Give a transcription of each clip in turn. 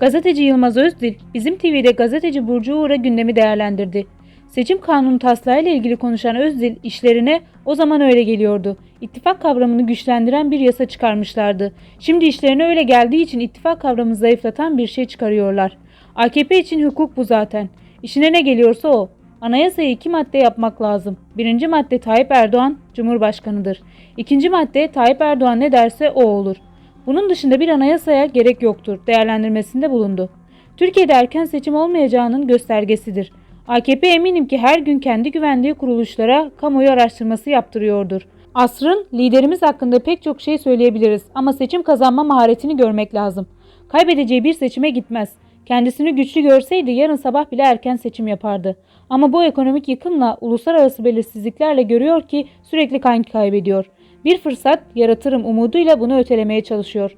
Gazeteci Yılmaz Özdil, bizim TV'de gazeteci Burcu Uğur'a gündemi değerlendirdi. Seçim kanunu taslağıyla ilgili konuşan Özdil işlerine o zaman öyle geliyordu. İttifak kavramını güçlendiren bir yasa çıkarmışlardı. Şimdi işlerine öyle geldiği için ittifak kavramını zayıflatan bir şey çıkarıyorlar. AKP için hukuk bu zaten. İşine ne geliyorsa o. Anayasayı iki madde yapmak lazım. Birinci madde Tayyip Erdoğan Cumhurbaşkanıdır. İkinci madde Tayyip Erdoğan ne derse o olur. Bunun dışında bir anayasaya gerek yoktur değerlendirmesinde bulundu. Türkiye'de erken seçim olmayacağının göstergesidir. AKP eminim ki her gün kendi güvendiği kuruluşlara kamuoyu araştırması yaptırıyordur. Asrın liderimiz hakkında pek çok şey söyleyebiliriz ama seçim kazanma maharetini görmek lazım. Kaybedeceği bir seçime gitmez. Kendisini güçlü görseydi yarın sabah bile erken seçim yapardı. Ama bu ekonomik yıkımla, uluslararası belirsizliklerle görüyor ki sürekli kan kaybediyor. Bir fırsat yaratırım umuduyla bunu ötelemeye çalışıyor.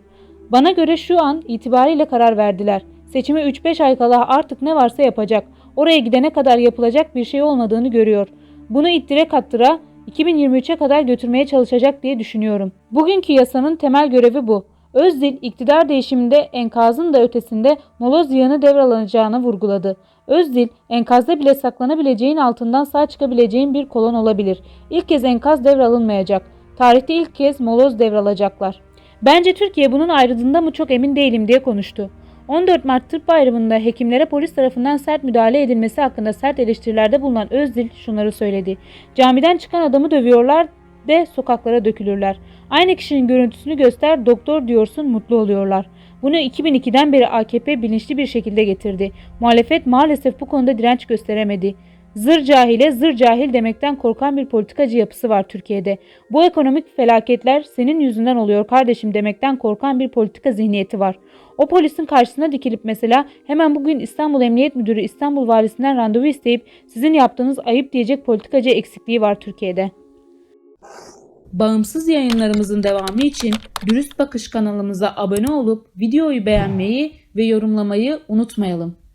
Bana göre şu an itibariyle karar verdiler. Seçime 3-5 ay kala artık ne varsa yapacak. Oraya gidene kadar yapılacak bir şey olmadığını görüyor. Bunu ittire kattıra 2023'e kadar götürmeye çalışacak diye düşünüyorum. Bugünkü yasanın temel görevi bu. Özdil iktidar değişiminde enkazın da ötesinde moloz yığını devralınacağını vurguladı. Özdil enkazda bile saklanabileceğin altından sağ çıkabileceğin bir kolon olabilir. İlk kez enkaz devralınmayacak. Tarihte ilk kez moloz devralacaklar. Bence Türkiye bunun ayrıldığında mı çok emin değilim diye konuştu. 14 Mart Tıp Bayramı'nda hekimlere polis tarafından sert müdahale edilmesi hakkında sert eleştirilerde bulunan Özdil şunları söyledi. Camiden çıkan adamı dövüyorlar ve sokaklara dökülürler. Aynı kişinin görüntüsünü göster doktor diyorsun mutlu oluyorlar. Bunu 2002'den beri AKP bilinçli bir şekilde getirdi. Muhalefet maalesef bu konuda direnç gösteremedi. Zır cahile zır cahil demekten korkan bir politikacı yapısı var Türkiye'de. Bu ekonomik felaketler senin yüzünden oluyor kardeşim demekten korkan bir politika zihniyeti var. O polisin karşısına dikilip mesela hemen bugün İstanbul Emniyet Müdürü İstanbul Valisinden randevu isteyip sizin yaptığınız ayıp diyecek politikacı eksikliği var Türkiye'de. Bağımsız yayınlarımızın devamı için Dürüst Bakış kanalımıza abone olup videoyu beğenmeyi ve yorumlamayı unutmayalım.